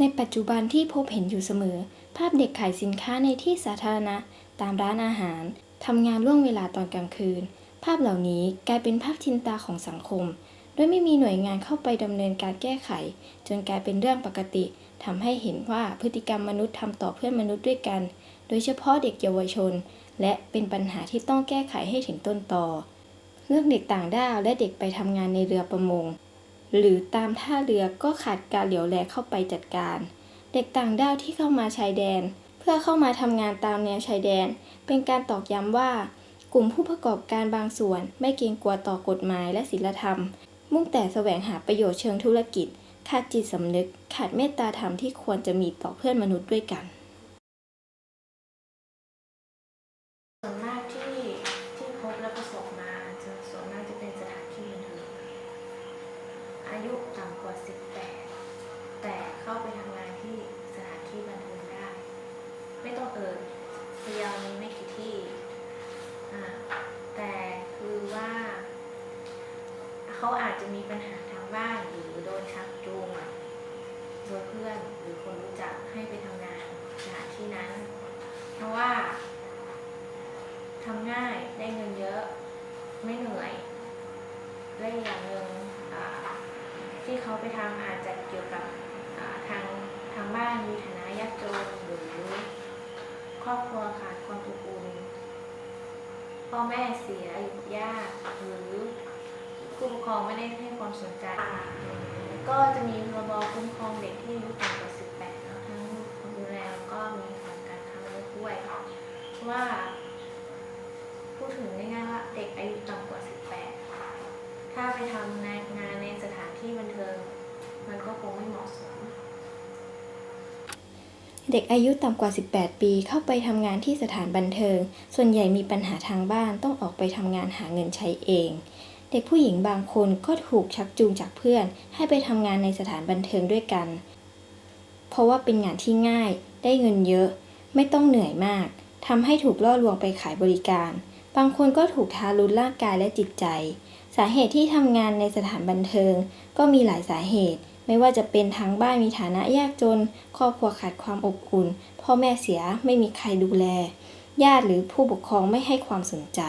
ในปัจจุบันที่พบเห็นอยู่เสมอ ภาพเด็กขายสินค้าในที่สาธารณะ ตามร้านอาหารทำงานล่วงเวลาตอนกลางคืน ภาพเหล่านี้กลายเป็นภาพชินตาของสังคม โดยไม่มีหน่วยงานเข้าไปดำเนินการแก้ไข จนกลายเป็นเรื่องปกติทำให้เห็นว่าพฤติกรรมมนุษย์ทำต่อเพื่อนมนุษย์ด้วยกัน โดยเฉพาะเด็กเยาวชน และเป็นปัญหาที่ต้องแก้ไขให้ถึงต้นตอเรื่องเด็กต่างด้าวและเด็กไปทำงานในเรือประมง หรือตามท่าเรือก็ขาดการเหลียวแลเข้าไปจัดการ เด็กต่างด้าวที่เข้ามาชายแดน เพื่อเข้ามาทำงานตามแนวชายแดน เป็นการตอกย้ำว่า กลุ่มผู้ประกอบการบางส่วน ไม่เกรงกลัวต่อกฎหมายและศีลธรรม มุ่งแต่แสวงหาประโยชน์เชิงธุรกิจ ขาดจิตสำนึก ขาดเมตตาธรรมที่ควรจะมีต่อเพื่อนมนุษย์ด้วยกันส่วนมากที่ ยุต่ำกว่า 18 แต่เข้าไปทำงานที่สถานที่บันเทิงได้ ไม่ต้องเอ่ยพยาวมีไม่กี่ที่แต่คือว่า เขาอาจจะมีปัญหาทางบ้านหรือโดนชักจูงโดยเพื่อนหรือคนรู้จักให้ไปทำงานสถานที่นั้น เพราะว่าทำง่ายได้เงินเยอะ ไม่เหนื่อยและอีกอย่างหนึ่ง ที่เขาไปทำอาจจะเกี่ยวกับทางทางบ้านมีฐานะยากจนหรือครอบครัวขาดความอบอุ่นพ่อแม่เสียอายู่าติหรือผู้ปกครองไม่ได้ให้ความสนใจ ก็จะมีพรบคุ้มครองเด็กที่อายุต่ำกว่า 18แล้วทั้งคนดูแลแล้วก็มีของการค้ามนุษย์ด้วยเพราะว่า พูดถึงง่ายๆว่าเด็กอายุต่ำกว่า 18 ถ้าไปทำงานในสถานที่บันเทิง มันก็คงไม่เหมาะสม เด็กอายุต่ำกว่า 18 ปีเข้าไปทำงานที่สถานบันเทิง ส่วนใหญ่มีปัญหาทางบ้านต้องออกไปทำงานหาเงินใช้เอง เด็กผู้หญิงบางคนก็ถูกชักจูงจากเพื่อน ให้ไปทำงานในสถานบันเทิงด้วยกัน เพราะว่าเป็นงานที่ง่าย ได้เงินเยอะ ไม่ต้องเหนื่อยมากทำให้ถูกล่อลวงไปขายบริการ บางคนก็ถูกทารุณร่างกายและจิตใจ สาเหตุที่ทำงานในสถานบันเทิง ก็มีหลายสาเหตุ ไม่ว่าจะเป็นทางบ้านมีฐานะยากจน ครอบครัวขาดความอบอุ่น พ่อแม่เสียไม่มีใครดูแล ญาติหรือผู้ปกครองไม่ให้ความสนใจ